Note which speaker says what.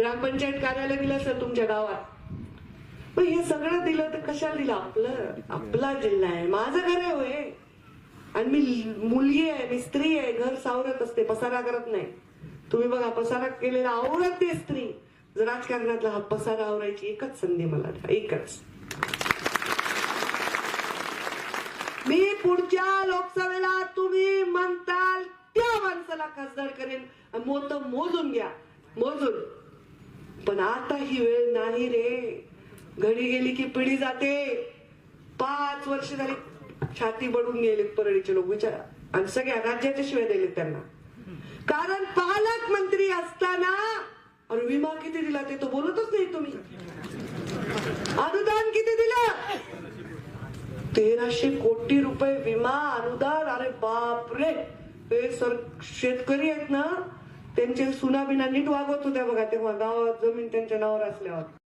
Speaker 1: ग्रामपंचायत कार्यालय दिलं असेल तुमच्या गावात. पण हे सगळं दिलं तर कशाला दिलं? आपलं आपला जिल्हा आहे. माझं घर आहे होय आणि मी मुलगी आहे मी स्त्री आहे. घर सावरत असते पसारा करत नाही. तुम्ही बघा पसारा केलेला आवरत ते स्त्री. जर राजकारणातला हा पसारा आवरायची एकच संधी मला एकच. मी पुढच्या लोकसभेला तुम्ही म्हणताल त्या माणसाला खासदार करेन. आणि मोत मोजून घ्या. पण आता ही वेळ नाही रे. घडी गेली की पिढी जाते. पाच वर्ष झाली छाती बडून गेलेत परळीचे लोक विचारा. आणि सगळ्या राज्याच्या शिवाय दिले त्यांना. कारण पालकमंत्री असताना आणि विमा किती दिला ते तो बोलतच नाही तुम्ही. अनुदान किती दिलं? तेराशे कोटी रुपये विमा अनुदान. अरे बापरे. हे सर शेतकरी आहेत ना त्यांचे सुनाबिना नीट वागवत होत्या बघा तेव्हा. गावात जमीन त्यांच्या नावावर असल्यावर.